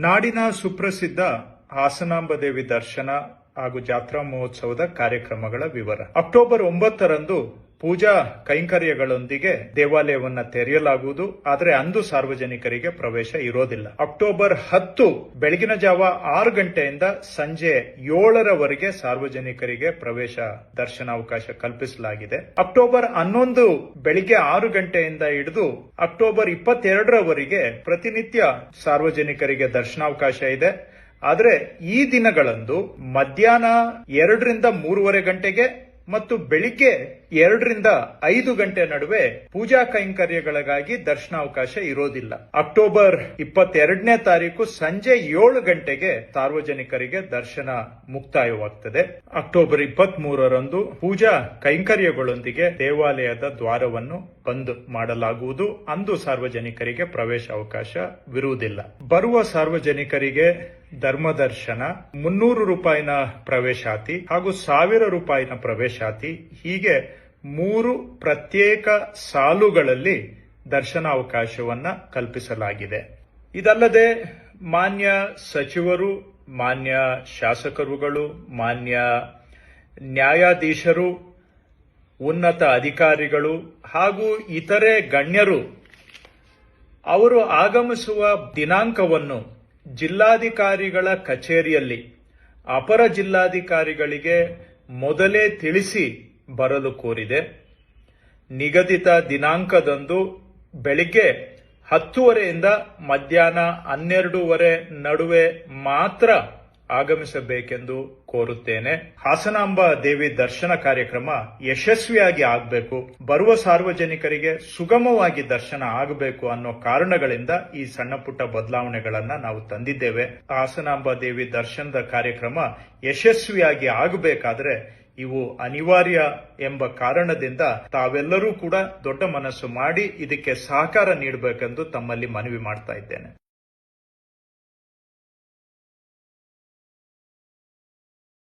ನಾಡಿನ ಸುಪ್ರಸಿದ್ಧ ಹಾಸನಾಂಬ ದೇವಿ ದರ್ಶನ ಹಾಗೂ ಜಾತ್ರಾ ಮಹೋತ್ಸವದ ಕಾರ್ಯಕ್ರಮಗಳ ವಿವರ. ಅಕ್ಟೋಬರ್ ಒಂಬತ್ತರಂದು ಪೂಜಾ ಕೈಂಕರ್ಯಗಳೊಂದಿಗೆ ದೇವಾಲಯವನ್ನ ತೆರೆಯಲಾಗುವುದು. ಆದರೆ ಅಂದು ಸಾರ್ವಜನಿಕರಿಗೆ ಪ್ರವೇಶ ಇರೋದಿಲ್ಲ. ಅಕ್ಟೋಬರ್ ಹತ್ತು ಬೆಳಗಿನ ಜಾವ ಆರು ಗಂಟೆಯಿಂದ ಸಂಜೆ ಏಳರವರೆಗೆ ಸಾರ್ವಜನಿಕರಿಗೆ ಪ್ರವೇಶ ದರ್ಶನಾವಕಾಶ ಕಲ್ಪಿಸಲಾಗಿದೆ. ಅಕ್ಟೋಬರ್ ಹನ್ನೊಂದು ಬೆಳಿಗ್ಗೆ ಆರು ಗಂಟೆಯಿಂದ ಹಿಡಿದು ಅಕ್ಟೋಬರ್ ಇಪ್ಪತ್ತೆರಡರವರೆಗೆ ಪ್ರತಿನಿತ್ಯ ಸಾರ್ವಜನಿಕರಿಗೆ ದರ್ಶನಾವಕಾಶ ಇದೆ. ಆದರೆ ಈ ದಿನಗಳಂದು ಮಧ್ಯಾಹ್ನ ಎರಡರಿಂದ ಮೂರುವರೆ ಗಂಟೆಗೆ ಮತ್ತು ಬೆಳಿಗ್ಗೆ ಎರಡರಿಂದ ಐದು ಗಂಟೆ ನಡುವೆ ಪೂಜಾ ಕೈಂಕರ್ಯಗಳಿಗಾಗಿ ದರ್ಶನಾವಕಾಶ ಇರೋದಿಲ್ಲ. ಅಕ್ಟೋಬರ್ ಇಪ್ಪತ್ತೆರಡನೇ ತಾರೀಕು ಸಂಜೆ ಏಳು ಗಂಟೆಗೆ ಸಾರ್ವಜನಿಕರಿಗೆ ದರ್ಶನ ಮುಕ್ತಾಯವಾಗ್ತದೆ. ಅಕ್ಟೋಬರ್ ಇಪ್ಪತ್ತ್ ಮೂರರಂದು ಪೂಜಾ ಕೈಂಕರ್ಯಗಳೊಂದಿಗೆ ದೇವಾಲಯದ ದ್ವಾರವನ್ನು ಬಂದ್ ಮಾಡಲಾಗುವುದು. ಅಂದು ಸಾರ್ವಜನಿಕರಿಗೆ ಪ್ರವೇಶ ಅವಕಾಶವಿರುವುದಿಲ್ಲ ಬರುವ ಸಾರ್ವಜನಿಕರಿಗೆ ಧರ್ಮದರ್ಶನ ಮುನ್ನೂರು ರೂಪಾಯಿನ ಪ್ರವೇಶಾತಿ ಹಾಗೂ ಸಾವಿರ ರೂಪಾಯಿನ ಪ್ರವೇಶಾತಿ ಹೀಗೆ ಮೂರು ಪ್ರತ್ಯೇಕ ಸಾಲುಗಳಲ್ಲಿ ದರ್ಶನಾವಕಾಶವನ್ನು ಕಲ್ಪಿಸಲಾಗಿದೆ. ಇದಲ್ಲದೆ ಮಾನ್ಯ ಸಚಿವರು, ಮಾನ್ಯ ಶಾಸಕರುಗಳು, ಮಾನ್ಯ ನ್ಯಾಯಾಧೀಶರು, ಉನ್ನತ ಅಧಿಕಾರಿಗಳು ಹಾಗೂ ಇತರೆ ಗಣ್ಯರು ಅವರು ಆಗಮಿಸುವ ದಿನಾಂಕವನ್ನು ಜಿಲ್ಲಾಧಿಕಾರಿಗಳ ಕಚೇರಿಯಲ್ಲಿ, ಅಪರ ಜಿಲ್ಲಾಧಿಕಾರಿಗಳಿಗೆ ಮೊದಲೇ ತಿಳಿಸಿ ಬರಲು ಕೋರಿದೆ. ನಿಗದಿತ ದಿನಾಂಕದಂದು ಬೆಳಿಗ್ಗೆ ಹತ್ತುವರೆಯಿಂದ ಮಧ್ಯಾಹ್ನ ಹನ್ನೆರಡೂವರೆ ನಡುವೆ ಮಾತ್ರ ಆಗಮಿಸಬೇಕೆಂದು ಕೋರುತ್ತೇನೆ. ಹಾಸನಾಂಬ ದೇವಿ ದರ್ಶನ ಕಾರ್ಯಕ್ರಮ ಯಶಸ್ವಿಯಾಗಿ ಆಗಬೇಕು. ಬರುವ ಸಾರ್ವಜನಿಕರಿಗೆ ಸುಗಮವಾಗಿ ದರ್ಶನ ಆಗಬೇಕು ಅನ್ನೋ ಕಾರಣಗಳಿಂದ ಈ ಸಣ್ಣ ಪುಟ್ಟ ಬದಲಾವಣೆಗಳನ್ನ ನಾವು ತಂದಿದ್ದೇವೆ. ಹಾಸನಾಂಬ ದೇವಿ ದರ್ಶನದ ಕಾರ್ಯಕ್ರಮ ಯಶಸ್ವಿಯಾಗಿ ಆಗಬೇಕಾದ್ರೆ ಇವು ಅನಿವಾರ್ಯ ಎಂಬ ಕಾರಣದಿಂದ ತಾವೆಲ್ಲರೂ ಕೂಡ ದೊಡ್ಡ ಮನಸ್ಸು ಮಾಡಿ ಇದಕ್ಕೆ ಸಹಕಾರ ನೀಡಬೇಕೆಂದು ತಮ್ಮಲ್ಲಿ ಮನವಿ ಮಾಡ್ತಾ ಇದ್ದೇನೆ.